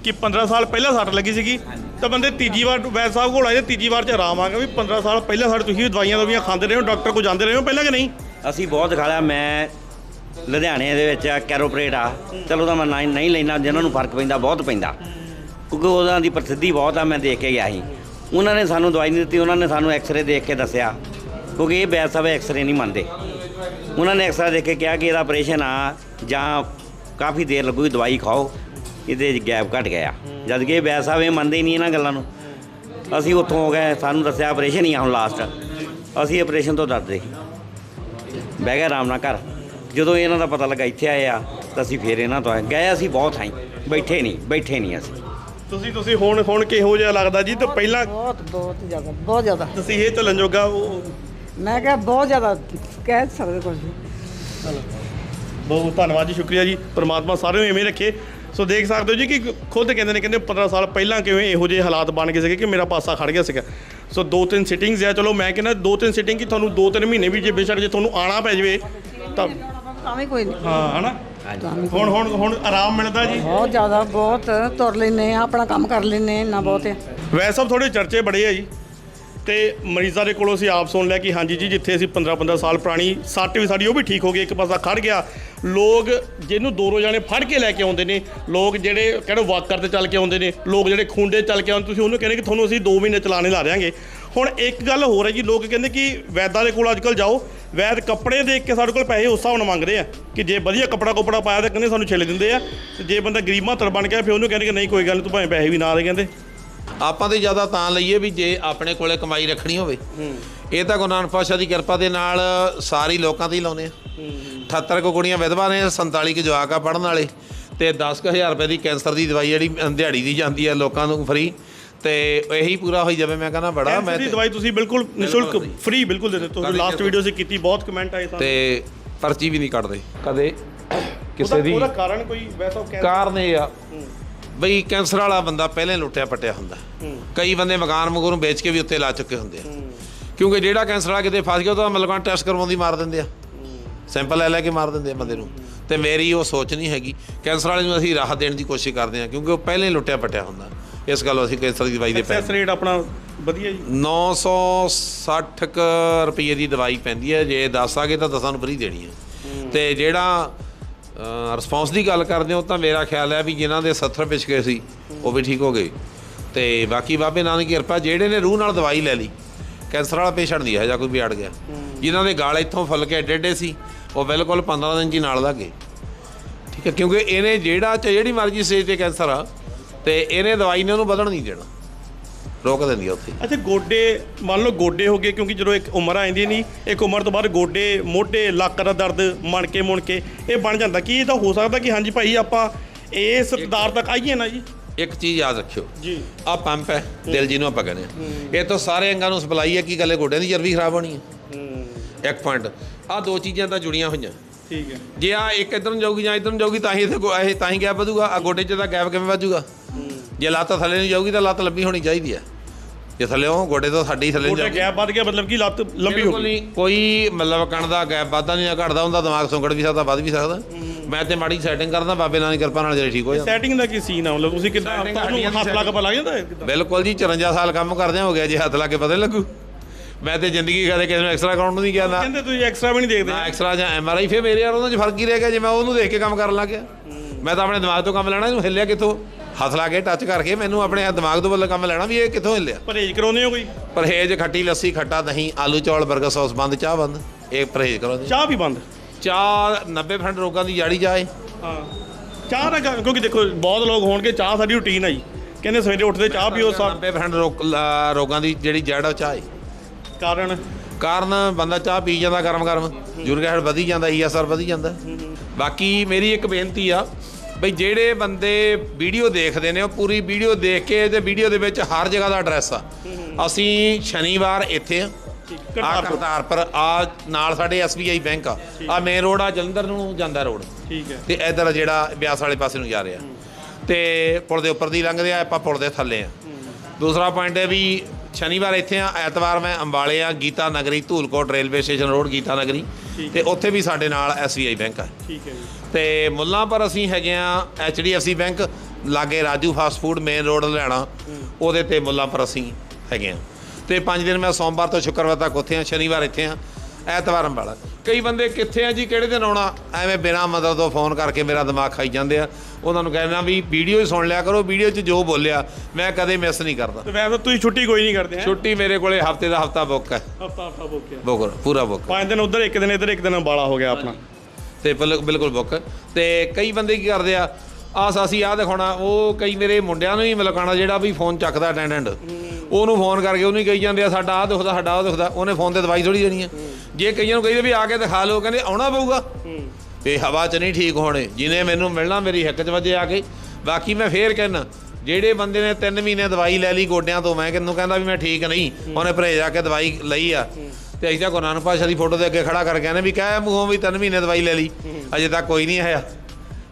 ਕਿ 15 ਸਾਲ ਪਹਿਲਾਂ ਸੱਟ ਲੱਗੀ ਸੀਗੀ। ਤਾਂ ਬੰਦੇ ਤੀਜੀ ਵਾਰ ਵੈਦ ਸਾਹਿਬ ਕੋਲ ਆਏ ਤੀਜੀ ਵਾਰ ਚ ਆਰਾਮ ਆ ਗਿਆ ਵੀ 15 ਸਾਲ ਪਹਿਲਾਂ ਸਾਡੇ ਤੁਸੀਂ ਦਵਾਈਆਂ ਦਵਾਈਆਂ ਖਾਂਦੇ ਰਹੇ ਹੋ ਡਾਕਟਰ ਕੋਲ ਜਾਂਦੇ ਰਹੇ ਹੋ ਪਹਿਲਾਂ ਕਿ ਨਹੀਂ? ਅਸੀਂ ਬਹੁਤ ਖਾ ਲਿਆ ਮੈਂ ਲੁਧਿਆਣੇ ਦੇ ਵਿੱਚ ਕੈਰੋਪਰੇਟ ਆ। ਚਲੋ ਤਾਂ ਮੈਂ ਨਹੀਂ ਲੈਣਾ ਜਿਹਨਾਂ ਨੂੰ ਫ਼ਰਕ ਪੈਂਦਾ ਬਹੁਤ ਪੈਂਦਾ। ਕਿਉਂਕਿ ਉਹਨਾਂ ਦੀ ਪ੍ਰਸਿੱਧੀ ਬਹੁਤ ਆ ਮੈਂ ਦੇਖ ਕੇ ਗਿਆ ਸੀ। ਉਹਨਾਂ ਨੇ ਸਾਨੂੰ ਦਵਾਈ ਨਹੀਂ ਦਿੱਤੀ ਉਹਨਾਂ ਨੇ ਸਾਨੂੰ ਐਕਸ-ਰੇ ਦੇਖ ਕੇ ਦੱਸਿਆ। ਕਿਉਂਕਿ ਇਹ ਬੈਦ ਸਾਹਿਬ ਐਕਸ-ਰੇ ਨਹੀਂ ਮੰਨਦੇ। ਉਹਨਾਂ ਨੇ ਐਕਸ-ਰੇ ਦੇਖ ਕੇ ਕਿਹਾ ਕਿ ਇਹਦਾ ਆਪਰੇਸ਼ਨ ਆ ਜਾਂ ਕਾਫੀ ਦੇਰ ਲੱਗੂਗੀ ਦਵਾਈ ਖਾਓ। ਇਹਦੇ 'ਚ ਗੈਪ ਘਟ ਗਿਆ। ਜਦ ਕਿ ਬੈਦ ਸਾਹਿਬ ਇਹ ਮੰਨਦੇ ਹੀ ਨਹੀਂ ਇਹਨਾਂ ਗੱਲਾਂ ਨੂੰ। ਅਸੀਂ ਉੱਥੋਂ ਹੋ ਗਏ ਸਾਨੂੰ ਦੱਸਿਆ ਆਪਰੇਸ਼ਨ ਹੀ ਆ ਹੁਣ ਲਾਸਟ ਅਸੀਂ ਆਪਰੇਸ਼ਨ ਤੋਂ ਡਰਦੇ। ਸੀ ਬਹਿ ਗਏ ਆਰਾਮ ਨਾਲ ਘਰ। ਜਦੋਂ ਇਹਨਾਂ ਦਾ ਪਤਾ ਲੱਗਾ ਇੱਥੇ ਆਏ ਆ ਤਾਂ ਅਸੀਂ ਫੇਰ ਇਹਨਾਂ ਤੋਂ ਆਏ। ਗਏ ਅਸੀਂ ਬਹੁਤ ਥਾਈਂ। ਬੈਠੇ ਨਹੀਂ ਬੈਠੇ ਨਹੀਂ ਅਸੀਂ। ਤੁਸੀਂ ਤੁਸੀਂ ਹੁਣ ਹੁਣ ਕਿਹੋ ਜਿਹਾ ਲੱਗਦਾ ਜੀ? ਤੇ ਪਹਿਲਾਂ ਬਹੁਤ ਬਹੁਤ ਜ਼ਿਆਦਾ ਬਹੁਤ ਜ਼ਿਆਦਾ। ਤੁਸੀਂ ਇਹ ਚੱਲਣ ਜੋਗਾ ਉਹ ਮੈਂ ਕਿਹਾ ਬਹੁਤ ਜ਼ਿਆਦਾ ਕਹਿ ਸਕਦੇ ਕੁਝ ਬਹੁਤ ਧੰਨਵਾਦ ਜੀ ਸ਼ੁਕਰੀਆ ਜੀ। ਪ੍ਰਮਾਤਮਾ ਸਾਰਿਆਂ ਨੂੰ ਐਵੇਂ ਰੱਖੇ। ਸੋ ਦੇਖ ਸਕਦੇ ਹੋ ਜੀ ਕਿ ਖੁਦ ਕਹਿੰਦੇ ਨੇ ਕਹਿੰਦੇ 15 ਸਾਲ ਪਹਿਲਾਂ ਕਿਵੇਂ ਇਹੋ ਜਿਹੇ ਹਾਲਾਤ ਬਣ ਗਏ ਸੀਗੇ ਕਿ ਮੇਰਾ ਪਾਸਾ ਖੜ ਗਿਆ ਸੀਗਾ। ਸੋ ਦੋ ਤਿੰਨ ਸਿਟਿੰਗਸ ਆ। ਚਲੋ ਮੈਂ ਕਹਿੰਦਾ ਦੋ ਤਿੰਨ ਸਿਟਿੰਗ ਕੀ ਤੁਹਾਨੂੰ ਦੋ ਤਿੰਨ ਮਹੀਨੇ ਵੀ ਜੇ ਬੇਸ਼ੱਕ ਜੇ ਤੁਹਾਨੂੰ ਆਣਾ ਪੈ ਜਾਵੇ ਤਾਂ ਤਾਂ ਵੀ ਕੋਈ ਨਹੀਂ ਹਾਂ ਹਨਾ? ਹੁਣ ਹੁਣ ਹੁਣ ਆਰਾਮ ਮਿਲਦਾ ਜੀ। ਬਹੁਤ ਜ਼ਿਆਦਾ ਬਹੁਤ ਤੁਰ ਲੈਨੇ ਆ ਆਪਣਾ ਕੰਮ ਕਰ ਲੈਨੇ ਇੰਨਾ ਬਹੁਤ ਵੈਸੇ ਸਭ ਥੋੜੇ ਚਰਚੇ ਬੜੇ ਆ ਜੀ। ਤੇ ਮਰੀਜ਼ਾਂ ਦੇ ਕੋਲੋਂ ਅਸੀਂ ਆਪ ਸੁਣ ਲਿਆ ਕਿ ਹਾਂਜੀ ਜੀ, ਜਿੱਥੇ ਅਸੀਂ 15 15 ਸਾਲ ਪੁਰਾਣੀ ਸੱਟ ਵੀ ਸਾਡੀ ਉਹ ਵੀ ਠੀਕ ਹੋ ਗਈ, ਇੱਕ ਪਾਸਾ ਖੜ ਗਿਆ। ਲੋਕ ਜਿਹਨੂੰ ਦੋ ਰੋ ਜਾਣੇ ਫੜ ਕੇ ਲੈ ਕੇ ਆਉਂਦੇ ਨੇ, ਲੋਕ ਜਿਹੜੇ ਕਹਿੰਦੇ ਵਾਕਰ ਤੇ ਚੱਲ ਕੇ ਆਉਂਦੇ ਨੇ, ਲੋਕ ਜਿਹੜੇ ਖੁੰਡੇ ਚੱਲ ਕੇ ਆਉਂਦੇ, ਤੁਸੀਂ ਉਹਨੂੰ ਕਹਿੰਦੇ ਕਿ ਤੁਹਾਨੂੰ ਅਸੀਂ 2 ਮਹੀਨੇ ਚਲਾਣੇ ਲਾ ਦਿਆਂਗੇ। ਹੁਣ ਇੱਕ ਗੱਲ ਹੋਰ ਹੈ ਜੀ, ਲੋਕ ਕਹਿੰਦੇ ਕਿ ਵੈਦਾਂ ਦੇ ਕੋਲ ਅੱਜਕੱਲ ਜਾਓ, ਵੈਦ ਕੱਪੜੇ ਦੇਖ ਕੇ ਸਾਡੇ ਕੋਲ ਪੈਸੇ ਉਸ ਹਿਸਾਬ ਨਾਲ ਮੰਗਦੇ ਆ ਕਿ ਜੇ ਵਧੀਆ ਕੱਪੜਾ ਕੁਪੜਾ ਪਾਇਆ ਤਾਂ ਕਹਿੰਦੇ ਸਾਨੂੰ ਛਿੱਲ ਦਿੰਦੇ ਆ, ਤੇ ਜੇ ਬੰਦਾ ਗਰੀਬਾਂ ਤਰ ਬਣ ਗਿਆ, ਫਿਰ ਉਹਨੂੰ ਕਹਿੰਦੇ ਕਿ ਨਹੀਂ, ਕੋਈ ਗੱਲ ਨਹੀਂ ਤੂੰ ਭਾਵੇਂ ਪੈਸੇ ਵੀ ਨਾ ਦੇ ਕਹਿੰਦੇ। ਆਪਾਂ ਤੇ ਜ਼ਿਆਦਾ ਤਾਂ ਲਈਏ ਵੀ ਜੇ ਆਪਣੇ ਕੋਲੇ ਕਮਾਈ ਰੱਖਣੀ ਹੋਵੇ। ਇਹ ਤਾਂ ਗੁਰੂ ਨਾਨਕ ਪਾਤਸ਼ਾਹ ਦੀ ਕਿਰਪਾ ਦੇ ਨਾਲ ਸਾਰੀ ਲੋਕਾਂ ਤੇ ਹੀ ਲਾਉਨੇ ਆ। 78 ਕੋ ਕੁੜੀਆਂ ਵਿਧਵਾ ਨੇ 47 ਕੁ ਜਵਾਕ ਆ ਪੜਨ ਵਾਲੇ ਤੇ 10000 ਰੁਪਏ ਦੀ ਕੈਂਸਰ ਦੀ ਦਵਾਈ ਜਿਹੜੀ ਦਿਹਾੜੀ ਦੀ ਜਾਂਦੀ ਹੈ ਲੋਕਾਂ ਨੂੰ ਫਰੀ ਤੇ ਇਹੀ ਪੂਰਾ ਹੋਈ ਜਾਵੇ ਮੈਂ ਕਹਿੰਦਾ ਬੜਾ ਮੈਂ ਦੀ ਤੇ- ਦਵਾਈ ਤੁਸੀਂ ਬਿਲਕੁਲ ਨਿਸ਼ੁਲਕ। ਫ੍ਰੀ ਬਿਲਕੁਲ ਦੇ ਦਿੱਤੇ। ਤੁਸੀਂ ਲਾਸਟ ਵੀਡੀਓ 'ਚ ਕੀਤੀ ਬਹੁਤ ਕਮੈਂਟ ਆਏ ਸਾਨੂੰ ਤੇ ਪਰਚੀ ਵੀ ਨਹੀਂ ਕੱਢਦੇ। ਕਦੇ ਕਿਸੇ ਦੀ ਉਹਦਾ ਕਾਰਨ ਕੋਈ ਵੈਸਾ ਕਾਰਨ ਇਹ ਆ ਬਈ ਕੈਂਸਰ ਵਾਲਾ ਬੰਦਾ ਪਹਿਲੇ ਲੁੱਟਿਆ ਪਟਿਆ ਹੁੰਦਾ। ਕਈ ਬੰਦੇ ਮਕਾਨ ਮਗਰੋਂ ਵੇਚ ਕੇ ਵੀ ਉੱਤੇ ਲਾ ਚੁੱਕੇ ਹੁੰਦੇ ਆ। ਕਿਉਂਕਿ ਜਿਹੜਾ ਕੈਂਸਰ ਵਾਲਾ ਕਿਤੇ ਫਸ ਗਿਆ ਉਹ ਤਾਂ ਮਲਕਾਂ ਟੈਸਟ ਕਰਵਾਉਂਦੀ ਮਾਰ ਦਿੰਦੇ ਆ। ਸੈਂਪਲ ਲੈ ਲੈ ਕੇ ਮਾਰ ਦਿੰਦੇ ਆ ਬੰਦੇ ਨੂੰ। ਤੇ ਮੇਰੀ ਉਹ ਸੋਚ ਨਹੀਂ ਹੈਗੀ। ਕੈਂਸਰ ਵਾਲੇ ਨੂੰ ਅਸੀਂ ਰਾਹਤ ਦੇਣ ਦੀ ਕੋਸ਼ਿਸ਼ ਕਰਦੇ ਆ ਕਿਉਂਕਿ ਉਹ ਪਹਿਲੇ ਲੁੱਟਿਆ ਪਟਿਆ ਹੁੰਦਾ। ਇਸ ਗੱਲ ਅਸੀਂ ਕੈਂਸਰ ਦੀ ਦਵਾਈ ਦੇ ਪੈ ਸੈਕਸੈਸ ਰੇਟ ਆਪਣਾ ਵਧੀਆ ਜੀ। 960 ਕੁ ਰੁਪਏ ਦੀ ਦਵਾਈ ਪੈਂਦੀ ਹੈ। ਜੇ 10 ਆ ਗਏ ਤਾਂ 10 ਨੂੰ ਫਰੀ ਦੇਣੀ ਹੈ। ਤੇ ਜਿਹੜਾ ਰਿਸਪੌਂਸ ਦੀ ਗੱਲ ਕਰਦੇ ਹੋ ਤਾਂ ਮੇਰਾ ਖਿਆਲ ਹੈ ਵੀ ਜਿਨ੍ਹਾਂ ਦੇ 70 ਪਿਛ ਗਏ ਸੀ, ਉਹ ਵੀ ਠੀਕ ਹੋ ਗਏ। ਤੇ ਬਾਕੀ ਬਾਬੇ ਨਾਨਕ ਦੀ ਕਿਰਪਾ, ਜਿਹੜੇ ਨੇ ਰੂਹ ਨਾਲ ਦਵਾਈ ਲੈ ਲਈ, ਕੈਂਸਰ ਵਾਲਾ ਪੇਸ਼ੈਂਟ ਨਹੀਂ ਹੈ ਜਾਂ ਕੋਈ ਵੀ ਅੜ ਗਿਆ। ਜਿਨ੍ਹਾਂ ਦੇ ਗਾਲ ਇੱਥੋਂ ਫੁੱਲ ਕੇ ਏਡੇ ਏਡੇ ਸੀ, ਉਹ ਬਿਲਕੁਲ 15 ਦਿਨ ਜੀ ਨਾਲ ਲੱਗੇ ਠੀਕ ਹੈ, ਕਿਉਂਕਿ ਇਹਨੇ ਜਿਹੜਾ ਚ ਜਿਹੜੀ ਮਰਜ਼ੀ ਸਟੇਜ ਤੇ ਕੈਂਸਰ ਆ, ਤੇ ਇਹਨੇ ਦਵਾਈ ਨੇ ਉਹਨੂੰ ਵਧਣ ਨਹੀਂ ਦੇਣਾ। ਰੋਕ ਦਿੰਦੀ ਆ ਉੱਥੇ। ਅੱਛਾ ਗੋਡੇ ਮੰਨ ਲਓ ਗੋਡੇ ਹੋ ਗਏ ਕਿਉਂਕਿ ਜਦੋਂ ਇੱਕ ਉਮਰ ਆ ਜਾਂਦੀ ਨਹੀਂ ਇੱਕ ਉਮਰ ਤੋਂ ਬਾਅਦ ਗੋਡੇ ਮੋਢੇ ਲੱਕ ਦਾ ਦਰਦ ਮਣ ਕੇ ਮੁਣ ਕੇ ਇਹ ਬਣ ਜਾਂਦਾ। ਕੀ ਇਹ ਤਾਂ ਹੋ ਸਕਦਾ ਕਿ ਹਾਂਜੀ ਭਾਈ ਆਪਾਂ ਇਸ ਦਰ ਤੱਕ ਆਈਏ ਨਾ ਜੀ? ਇੱਕ ਚੀਜ਼ ਯਾਦ ਰੱਖਿਓ। ਜੀ। ਆ ਪੰਪ ਹੈ ਦਿਲ ਜਿਹਨੂੰ ਆਪਾਂ ਕਹਿੰਦੇ ਆ ਇਹ ਤੋਂ ਸਾਰੇ ਅੰਗਾਂ ਨੂੰ ਸਪਲਾਈ ਹੈ ਕੀ ਗੱਲੇ ਗੋਡਿਆਂ ਦੀ ਚਰਬੀ ਖਰਾਬ ਹੋਣੀ ਹੈ। ਇੱਕ ਪੁਆਇੰਟ ਆ ਦੋ ਚੀਜ਼ਾਂ ਤਾਂ ਜੁੜੀਆਂ ਹੋਈਆਂ। ਠੀਕ ਹੈ। ਜੇ ਆ ਇੱਕ ਇਧਰ ਨੂੰ ਜਾਊਗੀ ਜਾਂ ਇਧਰ ਨੂੰ ਜਾਊਗੀ ਤਾਂ ਹੀ ਇੱਥੇ ਇਹ ਤਾਂ ਹੀ ਗੈਪ ਵਧੂਗਾ। ਆ ਗੋਡੇ 'ਚ ਤਾਂ ਗੈਪ ਕਿਵੇਂ ਵਧੂਗਾ? ਜੇ ਲੱਤ ਥੱਲੇ ਨੂੰ ਜਾਊਗੀ ਤਾਂ ਲੱਤ ਲੰਬੀ ਹੋਣੀ ਚਾਹੀਦੀ ਹੈ। ਜੇ ਥੱਲੇੋਂ ਗੋਡੇ ਤੋਂ ਸਾਡੀ ਥੱਲੇ ਨੂੰ ਗੋਡੇ ਜਾਊਗੀ। ਗੈਪ ਵੱਧ ਗਿਆ ਮਤਲਬ ਕਿ ਲੱਤ ਲੰਬੀ ਹੋ ਬਿਲਕੁਲ ਗਈ। ਨਹੀਂ ਕੋਈ ਮਤਲਬ ਕਣ ਦਾ ਗੈਪ ਵੱਧਦਾ ਨਹੀਂ ਜਾਂ ਘਟਦਾ ਹੁੰਦਾ ਦਿਮਾਗ ਸੁੰਗੜ ਵੀ ਸਕਦਾ ਵੱਧ ਵੀ ਸਕਦਾ। ਮੈਂ ਤੇ ਮਾੜੀ ਸੈਟਿੰਗ ਕਰਦਾ ਬਾਬੇ ਨਾਨਕ ਦੀ ਕਿਰਪਾ ਨਾਲ ਜਿਹੜੇ ਠੀਕ ਹੋ ਜਾਂਦਾ ਸੈਟਿੰਗ ਦਾ ਕੀ ਸੀਨ ਆ? ਮਤਲਬ ਤੁਸੀਂ ਕਿੱਦਾਂ Setting ਤੁਹਾਨੂੰ ਹੱਥ ਲਾ ਕੇ ਪਤਾ ਲੱਗ ਜਾਂਦਾ ਹੈ ਕਿੱਦਾਂ? ਬਿਲਕੁਲ ਜੀ 54 ਸਾਲ ਕੰਮ ਕਰਦਿਆਂ ਹੋ ਗਿਆ ਜੇ ਹੱਥ ਲਾ ਕੇ ਪਤਾ ਨੀ ਲੱਗੂ। ਮੈਂ ਤੇ ਜ਼ਿੰਦਗੀ ਕਦੇ ਕਿਸੇ ਨੂੰ ਐਕਸਟਰਾ ਕਰਾਉਣ ਨੂੰ ਨਹੀਂ ਗਿਆ ਨਾ। ਕਹਿੰਦੇ ਤੁਸੀਂ ਐਕਸਟਰਾ ਵੀ ਨਹੀਂ ਦੇਖਦੇ। ਨਾ ਐਕਸਟਰਾ ਜਾਂ ਐਮ ਆਰ ਆਈ ਫੇ ਮੇਰੇ ਯਾਰ ਉਹਨਾਂ 'ਚ ਫ਼ਰਕ ਹੀ ਰਹਿ ਗਿਆ ਜੇ ਮੈਂ ਉਹਨੂੰ ਦੇਖ ਕੇ ਕੰਮ ਕਰਨ ਲੱਗ ਗਿਆ। ਮੈਂ ਤਾਂ ਆਪਣੇ ਦਿਮਾਗ ਤੋਂ ਕੰਮ ਲੈਣਾ ਇਹਨੂੰ ਹਿੱਲਿਆ ਕਿੱਥੋਂ? ਹੱਥ ਲਾ ਕੇ ਟੱਚ ਕਰਕੇ ਮੈਨੂੰ ਆਪਣੇ ਦਿਮਾਗ ਤੋਂ ਬੱਲੇ ਕੰਮ ਲੈਣਾ ਵੀ ਇਹ ਕਿੱਥੋਂ ਹਿੱਲਿਆ? ਪਰਹੇਜ ਕਰਾਉਂਦੇ ਹੋ ਕੋਈ? ਪਰਹੇਜ ਖੱਟੀ ਲੱਸੀ ਖੱਟਾ ਦਹੀਂ ਆਲੂ ਚੌਲ 버ਗਰ ਸੌਸ ਬੰਦ ਚਾਹ ਬੰਦ। ਇਹ ਪਰਹੇਜ ਕਰੋ ਜੀ ਚਾਹ ਵੀ ਬੰਦ? ਚਾਹ 90% ਰੋਗਾਂ ਦੀ ਜਾੜੀ ਜਾਏ। ਹਾਂ। ਚਾਹ ਦਾ ਕਿਉਂਕਿ ਦੇਖੋ ਬਹੁਤ ਲੋਕ ਹੋਣਗੇ ਚਾਹ ਸਾਡੀ ਰੁਟੀਨ ਆ ਜੀ। ਕਹਿੰਦੇ ਸਵੇਰੇ ਉੱਠਦੇ ਚਾਹ ਪੀਓ ਸਭ 90% ਰੋਗ- ਦੀ ਜਿਹੜੀ ਜੜ ਆ ਚਾਹ ਹੈ ਕਾਰਨ? ਕਾਰਨ ਬੰਦਾ ਚਾਹ ਪੀ ਜਾਂਦਾ ਗਰਮ ਗਰਮ ਐਸਿਡ ਵਧੀ ਜਾਂਦਾ ਈਐਸਆਰ ਵਧੀ ਜਾਂਦਾ। ਬਾਕੀ ਮੇਰੀ ਇੱਕ ਬੇਨਤੀ ਆ ਬਈ ਜਿਹੜੇ ਬੰਦੇ ਵੀਡੀਓ ਦੇਖਦੇ ਨੇ ਉਹ ਪੂਰੀ ਵੀਡੀਓ ਦੇਖ ਕੇ ਤੇ ਵੀਡੀਓ ਦੇ ਵਿੱਚ ਹਰ ਜਗ੍ਹਾ ਦਾ ਐਡਰੈਸ ਆ। ਅਸੀਂ ਸ਼ਨੀਵਾਰ ਇੱਥੇ ਆ। ਆ ਕਰਤਾਰਪੁਰ। ਆ ਨਾਲ ਸਾਡੇ ਐਸਬੀਆਈ ਬੈਂਕ ਆ। ਆ ਮੇਨ ਰੋਡ ਆ ਜਲੰਧਰ ਨੂੰ ਜਾਂਦਾ ਰੋਡ ਠੀਕ ਹੈ। ਤੇ ਇਧਰ ਜਿਹੜਾ ਬਿਆਸ ਵਾਲੇ ਪਾਸੇ ਨੂੰ ਜਾ ਰਿਹਾ। ਤੇ ਪੁਲ ਦੇ ਉੱਪਰ ਦੀ ਲੰਘਦੇ ਆ ਆਪਾਂ ਪੁਲ ਦੇ ਥੱਲੇ ਆ। ਦੂਸਰਾ ਪੁਆਇੰਟ ਹੈ ਵੀ ਸ਼ਨੀਵਾਰ ਇੱਥੇ ਆ ਐਤਵਾਰ ਮੈਂ ਅੰਬਾਲੇ ਆ Geeta Nagri Dhulkot railway station road Geeta Nagri. ਤੇ ਉੱਥੇ ਵੀ ਸਾਡੇ ਨਾਲ ਐਸਬੀਆਈ ਬੈਂਕ ਆ। ਠੀਕ ਹੈ ਜੀ। ਤੇ ਮੁੱਲਾਂ ਪਰ ਅਸੀਂ ਹੈਗੇ ਆ ਐਚਡੀਐਫਸੀ ਬੈਂਕ ਲਾਗੇ Raju fast food main road Ludhiana. ਉਹਦੇ ਤੇ ਮੁੱਲਾਂ ਪਰ ਅਸੀਂ ਹੈਗੇ ਆ। ਤੇ ਪੰਜ ਦਿਨ ਮੈਂ ਸੋਮਵਾਰ ਤੋਂ ਸ਼ੁੱਕਰਵਾਰ ਤੱਕ ਉੱਥੇ ਆ ਸ਼ਨੀਵਾਰ ਇੱਥੇ ਆ। ਐਤਵਾਰ ਅੰਬਾਲਾ। ਕਈ ਬੰਦੇ ਕਿੱਥੇ ਆ ਜੀ ਕਿਹੜੇ ਦਿਨ ਆਉਣਾ? ਐਵੇਂ ਬਿਨਾਂ ਮਦਦ ਤੋਂ ਫੋਨ ਕਰਕੇ ਮੇਰਾ ਦਿਮਾਗ ਖਾਈ ਜਾਂਦੇ ਆ। ਉਹਨਾਂ ਨੂੰ ਕਹਿਣਾ ਵੀ ਵੀਡੀਓ ਹੀ ਸੁਣ ਲਿਆ ਕਰੋ ਵੀਡੀਓ 'ਚ ਜੋ ਬੋਲਿਆ ਮੈਂ ਕਦੇ ਮਿਸ ਨਹੀਂ ਕਰਦਾ। ਤੇ ਵੈਸੇ ਤੁਸੀਂ ਛੁੱਟੀ ਕੋਈ ਨਹੀਂ ਕਰਦੇ ਹੈ? ਛੁੱਟੀ ਮੇਰੇ ਕੋਲੇ ਹਫ਼ਤੇ ਦਾ ਹਫਤਾ ਬੁੱਕ ਹੈ। ਹਫਤਾ ਹਫਤਾ ਬੁੱਕ ਬੁੱਕ ਪੂਰਾ ਬੁੱਕ। ਪੰਜ ਦਿਨ ਉਧਰ ਇੱਕ ਦਿਨ ਇੱਧਰ ਇੱਕ ਦਿਨ ਅੰਬਾਲਾ ਹੋ ਗਿਆ ਆਪਣਾ। ਤੇ ਬਿਲ- ਬਿਲਕੁਲ ਬੁੱਕ। ਤੇ ਕਈ ਬੰਦੇ ਕੀ ਕਰਦੇ ਆ ਆਸ ਅਸੀਂ ਆਹ ਦਿਖਾਉਣਾ। ਉਹ ਕਈ ਮੇਰੇ ਮੁੰਡਿਆਂ ਨੂੰ ਹੀ ਮਲਕਾਣਾ ਜਿਹੜਾ ਵੀ ਫੋਨ ਚੱਕਦਾ ਅਟੈਂਡੈਂਟ ਉਹਨੂੰ ਫੋਨ ਕਰਕੇ ਉਹਨੂੰ ਕਹੀ ਜਾਂਦੇ ਆ, ਸਾਡਾ ਆਹ ਦੁਖਦਾ, ਸਾਡਾ ਆਹ ਦੁਖਦਾ। ਉਹਨੇ ਫੋਨ ਤੇ ਦਵਾਈ ਥੋੜੀ ਦੇਣੀ ਆ। ਜੇ ਕਈਆਂ ਨੂੰ ਕਹੀਦੇ ਵੀ ਆ ਕੇ ਦਿਖਾ ਲਓ, ਕਹਿੰਦੇ ਆਉਣਾ ਪਊਗਾ। ਇਹ ਹਵਾ 'ਚ ਨਹੀਂ ਠੀਕ ਹੋਣੇ। ਜਿਹਨੇ ਮੈਨੂੰ ਮਿਲਣਾ, ਮੇਰੀ ਹਿੱਕ 'ਚ ਵੱਜੇ ਆ ਕੇ। ਬਾਕੀ ਮੈਂ ਫੇਰ ਕਹਿਣਾ ਜਿਹੜੇ ਬੰਦੇ ਨੇ 3 ਮਹੀਨੇ ਦਵਾਈ ਲੈ ਲਈ ਗੋਡਿਆਂ ਤੋਂ, ਮੈਂ ਕਿਹਨੂੰ ਕਹਿੰਦਾ ਵੀ ਮੈਂ ਠੀਕ ਨਹੀਂ। ਉਹਨੇ ਭਰੇ ਆ ਕੇ ਦਵਾਈ ਲਈ ਆ। ਤੇ ਅਸੀਂ ਤਾਂ ਗੁਰੂ ਨਾਨਕ ਪਾਤਸ਼ਾਹ ਦੀ ਫੋਟੋ ਦੇ ਅੱਗੇ ਖੜਾ ਕਰ ਕਹਿੰਦੇ ਵੀ ਕਹਿ ਮੂੰਹੋਂ ਵੀ 3 ਮਹੀਨੇ ਦਵਾਈ ਲੈ ਲਈ। ਅਜੇ ਤੱਕ ਕੋਈ ਨਹੀਂ ਆਇਆ।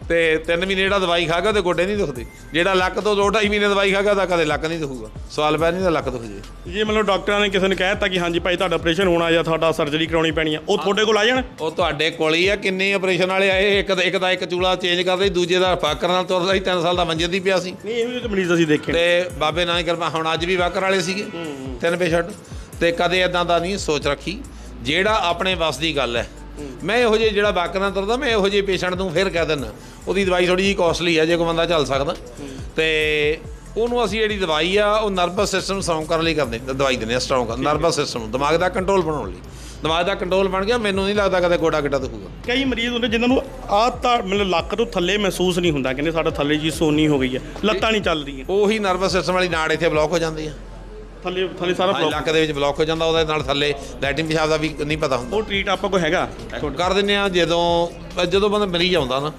ਤੇ 3 ਮਹੀਨੇ ਜਿਹੜਾ ਦਵਾਈ ਖਾ ਗਿਆ ਤੇ ਗੋਡੇ ਨਹੀਂ ਦੁਖਦੇ। ਜਿਹੜਾ ਲੱਕ ਤੋਂ 2.5 ਮਹੀਨੇ ਦਵਾਈ ਖਾ ਗਿਆ ਤਾਂ ਕਦੇ ਲੱਕ ਨਹੀਂ ਦੁਖੂਗਾ। ਸਵਾਲ ਪੈ ਨਹੀਂ ਤਾਂ ਲੱਕ ਦੁਖ ਜੇ। ਜੇ ਮਤਲਬ ਡਾਕਟਰਾਂ ਨੇ ਕਿਸੇ ਨੇ ਕਹਿ ਦਿੱਤਾ ਕਿ ਹਾਂਜੀ ਭਾਈ ਤੁਹਾਡਾ ਆਪਰੇਸ਼ਨ ਹੋਣਾ ਜਾਂ ਤੁਹਾਡਾ ਸਰਜਰੀ ਕਰਾਉਣੀ ਪੈਣੀ ਆ ਉਹ ਤੁਹਾਡੇ ਕੋਲ ਆ ਜਾਣ? ਉਹ ਤੁਹਾਡੇ ਕੋਲ ਹੀ ਆ ਕਿੰਨੇ ਆਪਰੇਸ਼ਨ ਵਾਲੇ ਆਏ ਇੱਕ ਇੱਕ ਦਾ ਇੱਕ ਚੂਲਾ ਚੇਂਜ ਕਰਦੇ ਦੂਜੇ ਦਾ ਫਾਕਰ ਨਾਲ ਤੁਰਦਾ ਸੀ 3 ਸਾਲ ਦਾ ਮੰਜੇ ਦੀ ਪਿਆ ਸੀ। ਨਹੀਂ ਇਹੋ ਜਿਹੇ ਮਰੀਜ਼ ਅਸੀਂ ਦੇਖੇ। ਤੇ ਬਾਬੇ ਨਾਨਕ ਕਿਰਪਾ ਹੁਣ ਅੱਜ ਵੀ ਵਾਕਰ ਵਾਲੇ ਸੀਗੇ ਤਿੰਨ ਪੇਸ਼ੈਂਟ। ਤੇ ਕਦੇ ਇਦਾਂ ਦਾ ਨਹੀਂ ਸੋਚ ਰੱਖੀ। ਜਿਹੜਾ ਆਪਣੇ ਵੱਸ ਦੀ ਗੱਲ ਹੈ ਮੈਂ ਇਹੋ ਜਿਹੇ ਜਿਹੜਾ ਵਾਕਰ ਨਾਲ ਤੁਰਦਾ ਮੈਂ ਇਹੋ ਜਿਹੇ ਪੇਸ਼ੈਂਟ ਨੂੰ ਫਿਰ ਕਹਿ ਦਿੰਦਾ। ਉਹਦੀ ਦਵਾਈ ਥੋੜੀ ਜਿਹੀ ਕਾਸਟਲੀ ਹੈ ਜੇ ਕੋਈ ਬੰਦਾ ਚੱਲ ਸਕਦਾ। ਤੇ ਉਹਨੂੰ ਅਸੀਂ ਜਿਹੜੀ ਦਵਾਈ ਆ ਉਹ ਨਰਵਸ ਸਿਸਟਮ ਸਟਰੋਂਗ ਕਰਨ ਲਈ ਕਰਦੇ ਦਵਾਈ ਦਿੰਦੇ ਆ ਸਟਰੋਂਗ ਨਰਵਸ ਸਿਸਟਮ ਦਿਮਾਗ ਦਾ ਕੰਟਰੋਲ ਬਣਾਉਣ ਲਈ। ਦਿਮਾਗ ਦਾ ਕੰਟਰੋਲ ਬਣ ਗਿਆ ਮੈਨੂੰ ਨਹੀਂ ਲੱਗਦਾ ਕਦੇ ਗੋਡਾ ਗਿੱਟਾ ਦੁਖੂਗਾ। ਕਈ ਮਰੀਜ਼ ਹੁੰਦੇ ਜਿਨ੍ਹਾਂ ਨੂੰ ਆਹ ਤਾਂ ਮਤਲਬ ਲੱਕ ਤੋਂ ਥੱਲੇ ਮਹਿਸੂਸ ਨਹੀਂ ਹੁੰਦਾ ਕਹਿੰਦੇ ਸਾਡਾ ਥੱਲੇ ਜੀ ਸੋਨੀ ਹੋ ਗਈ ਹੈ ਲੱਤਾਂ ਨਹੀਂ ਚੱਲ ਰਹੀਆਂ ਉਹੀ ਨਰਵਸ ਸਿਸਟਮ ਵਾਲੀ ਨਾੜ ਇੱਥੇ ਬਲੌਕ ਹੋ ਜਾਂਦੀ ਆ। ਥੱਲੇ ਥੱਲੇ ਸਾਰਾ ਹਾਂ, ਬਲੌਕ ਲੱਕ ਦੇ ਵਿੱਚ ਬਲੌਕ ਹੋ ਜਾਂਦਾ ਉਹਦੇ ਨਾਲ ਥੱਲੇ ਲੈਟਿਨ ਪਿਸ਼ਾਬ ਦਾ ਵੀ ਨਹੀਂ ਪਤਾ ਹੁੰਦਾ। ਉਹ ਟ੍ਰੀਟ ਆਪਾਂ ਕੋਲ ਹੈਗਾ? ਕਰ ਦਿੰਦੇ ਆ ਜਦੋਂ ਜਦੋਂ ਬੰਦਾ ਮਰੀਜ਼ ਆਉਂਦਾ ਨਾ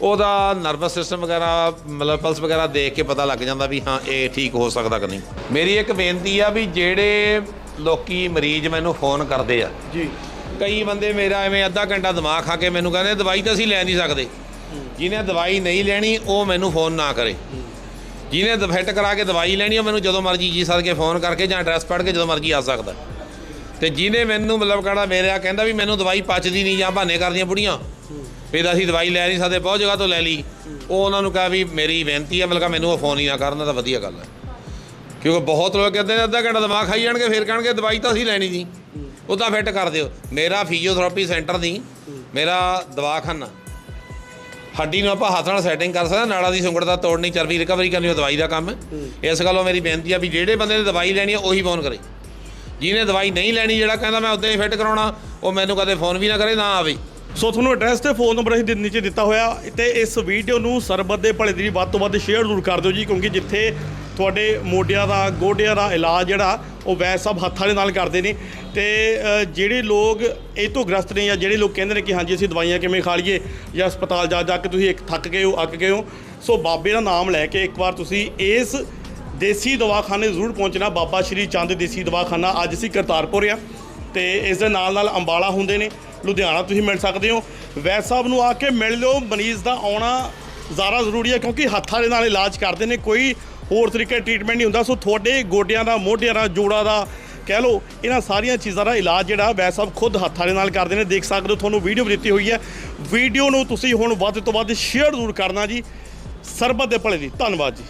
ਉਹਦਾ ਨਰਵਸ ਸਿਸਟਮ ਵਗੈਰਾ ਮਤਲਬ ਪਲਸ ਵਗੈਰਾ ਦੇਖ ਕੇ ਪਤਾ ਲੱਗ ਜਾਂਦਾ ਵੀ ਹਾਂ ਇਹ ਠੀਕ ਹੋ ਸਕਦਾ ਕਿ ਨਹੀਂ। ਮੇਰੀ ਇੱਕ ਬੇਨਤੀ ਆ ਵੀ ਜਿਹੜੇ ਲੋਕੀ ਮਰੀਜ਼ ਮੈਨੂੰ ਫੋਨ ਕਰਦੇ ਆ ਜੀ। ਕਈ ਬੰਦੇ ਮੇਰਾ ਐਵੇਂ ਅੱਧਾ ਘੰਟਾ ਦਿਮਾਗ ਖਾ ਕੇ ਮੈਨੂੰ ਕਹਿੰਦੇ ਦਵਾਈ ਤਾਂ ਅਸੀਂ ਲੈ ਨਹੀਂ ਸਕਦੇ। ਜਿਹਨੇ ਦਵਾਈ ਨਹੀਂ ਲੈਣੀ ਉਹ ਮੈਨੂੰ ਫੋਨ ਨਾ ਕਰੇ। ਜਿਹਨੇ ਫਿੱਟ ਕਰਾ ਕੇ ਦਵਾਈ ਲੈਣੀ ਉਹ ਮੈਨੂੰ ਜਦੋਂ ਮਰਜ਼ੀ ਜੀ ਸਦ ਕੇ ਫੋਨ ਕਰਕੇ ਜਾਂ ਐਡਰੈਸ ਪੜ੍ਹ ਕੇ ਜਦੋਂ ਮਰਜ਼ੀ ਆ ਸਕਦਾ। ਤੇ ਜਿਹਨੇ ਮੈਨੂੰ ਮਤਲਬ ਕਹਣਾ ਮੇਰਾ ਕਹਿੰਦਾ ਵੀ ਮੈਨੂੰ ਦਵਾਈ ਪਚਦੀ ਨਹੀਂ ਜਾਂ ਬਹਾਨੇ ਕਰਦੀਆਂ ਬੁੜੀਆਂ। ਵੀ ਤਾਂ ਅਸੀਂ ਦਵਾਈ ਲੈ ਨਹੀਂ ਸਕਦੇ, ਬਹੁਤ ਜਗ੍ਹਾ ਤੋਂ ਲੈ ਲਈ। ਉਹ ਉਹਨਾਂ ਨੂੰ ਕਹਾ ਵੀ ਮੇਰੀ ਬੇਨਤੀ ਹੈ ਮਤਲਬ ਮੈਨੂੰ ਉਹ ਫੋਨ ਹੀ ਨਾ ਕਰਨ ਤਾਂ ਵਧੀਆ ਗੱਲ ਹੈ ਕਿਉਂਕਿ ਬਹੁਤ ਲੋਕ ਕਹਿੰਦੇ ਨੇ, ਅੱਧਾ ਘੰਟਾ ਦਿਮਾਗ ਖਾਈ ਜਾਣਗੇ, ਫਿਰ ਕਹਿਣਗੇ ਦਵਾਈ ਤਾਂ ਅਸੀਂ ਲੈਣੀ ਨਹੀਂ ਤਾਂ ਫਿੱਟ ਕਰ ਦਿਓ। ਮੇਰਾ ਫਿਜ਼ੀਓਥੈਰੇਪੀ ਸੈਂਟਰ ਨਹੀਂ ਮੇਰਾ ਦਵਾਖਾਨਾ। ਹੱਡੀ ਨੂੰ ਆਪਾਂ ਹੱਥ ਨਾਲ ਸੈਟਿੰਗ ਕਰ ਸਕਦੇ ਨਾੜਾ ਦੀ ਸੁੰਗੜ ਦਾ ਤੋੜਨੀ ਚਰਬੀ ਰਿਕਵਰੀ ਕਰਨੀ ਉਹ ਦਵਾਈ ਦਾ ਕੰਮ। ਹੈ। ਇਸ ਗੱਲੋਂ ਮੇਰੀ ਬੇਨਤੀ ਆ ਵੀ ਜਿਹੜੇ ਬੰਦੇ ਨੇ ਦਵਾਈ ਲੈਣੀ ਹੈ ਉਹੀ ਫੋਨ ਕਰੇ। ਜਿਹਨੇ ਦਵਾਈ ਨਹੀਂ ਲੈਣੀ ਜਿਹੜਾ ਕਹਿੰਦਾ ਮੈਂ ਉਦਾਂ ਹੀ ਫਿੱਟ ਕਰਾਉਣਾ ਉਹ ਮੈਨੂੰ ਕਦੇ ਫੋਨ ਵੀ ਨਾ ਕਰੇ ਨਾ ਆਵੇ। ਸੋ ਤੁਹਾਨੂੰ ਐਡਰੈਸ ਤੇ ਫੋਨ ਨੰਬਰ ਅਸੀਂ ਨੀਚੇ ਦਿੱਤਾ ਹੋਇਆ। ਤੇ ਇਸ ਵੀਡੀਓ ਨੂੰ ਸਰਬਤ ਦੇ ਭਲੇ ਦੀ ਵੱਧ ਤੋਂ ਵੱਧ ਸ਼ੇਅਰ ਜ਼ਰੂਰ ਕਰ ਦਿਓ ਜੀ ਕਿਉਂਕਿ ਜਿੱਥੇ ਤੁਹਾਡੇ ਮੋਢਿਆਂ ਦਾ ਗੋਡਿਆਂ ਦਾ ਇਲਾਜ ਜਿਹੜਾ ਉਹ ਸਾਹਿਬ ਹੱਥਾਂ ਦੇ ਨਾਲ ਕਰਦੇ ਨੇ। ਤੇ ਜਿਹੜੇ ਲੋਕ ਇਹ ਤੋਂ ਗ੍ਰਸਤ ਨੇ ਜਾਂ ਜਿਹੜੇ ਲੋਕ ਕਹਿੰਦੇ ਨੇ ਕਿ ਹਾਂਜੀ ਅਸੀਂ ਦਵਾਈਆਂ ਕਿਵੇਂ ਖਾ ਲਈਏ ਜਾਂ ਹਸਪਤਾਲ ਜਾ ਜਾ ਕੇ ਤੁਸੀਂ ਇੱਕ ਥੱਕ ਗਏ ਹੋ, ਅੱਕ ਗਏ ਹੋ, ਸੋ ਬਾਬੇ ਦਾ ਨਾਮ ਲੈ ਕੇ ਇੱਕ ਵਾਰ ਤੁਸੀਂ ਇਸ ਦੇਸੀ ਦਵਾਖਾਨੇ ਜ਼ਰੂਰ ਪਹੁੰਚਣਾ। ਬਾਬਾ ਸ਼੍ਰੀ ਚੰਦ ਦੇਸੀ ਦਵਾਖਾਨਾ ਅੱਜ ਅਸੀਂ ਕਰਤਾਰਪੁਰ ਆ ਤੇ ਇਸ ਦੇ ਨਾਲ ਨਾਲ ਅੰਬਾਲਾ ਹੁੰਦੇ ਨੇ, ਲੁਧਿਆਣਾ ਤੁਸੀਂ ਮਿਲ ਸਕਦੇ ਹੋ। ਵੈਦ ਸਾਹਿਬ ਨੂੰ ਆ ਕੇ ਮਿਲ ਲਿਓ, ਮਰੀਜ਼ ਦਾ ਆਉਣਾ ਜ਼ਿਆਦਾ ਜ਼ਰੂਰੀ ਹੈ ਕਿਉਂਕਿ ਹੱਥਾਂ ਦੇ ਨਾਲ ਇਲਾਜ ਕਰਦੇ ਨੇ, ਕੋਈ ਹੋਰ ਤਰੀਕੇ ਟ੍ਰੀਟਮੈਂਟ ਨਹੀਂ ਹੁੰਦਾ। ਸੋ ਤੁਹਾਡੇ ਗੋਡਿਆਂ ਦਾ, ਮੋਢਿਆਂ ਦਾ, ਜੋੜਾਂ ਦਾ ਕਹਿ ਲਓ, ਇਹਨਾਂ ਸਾਰੀਆਂ ਚੀਜ਼ਾਂ ਦਾ ਇਲਾਜ ਜਿਹੜਾ ਵੈਦ ਸਾਹਿਬ ਖੁਦ ਹੱਥਾਂ ਦੇ ਨਾਲ ਕਰਦੇ ਨੇ, ਦੇਖ ਸਕਦੇ ਹੋ ਤੁਹਾਨੂੰ ਵੀਡੀਓ ਵੀ ਦਿੱਤੀ ਹੋਈ ਹੈ। ਵੀਡੀਓ ਨੂੰ ਤੁਸੀਂ ਹੁਣ ਵੱਧ ਤੋਂ ਵੱਧ ਸ਼ੇਅਰ ਜ਼ਰੂਰ ਕਰਨਾ ਜੀ। ਸਰਬਤ ਦੇ ਭਲੇ ਦੀ ਧੰਨਵਾਦ ਜੀ।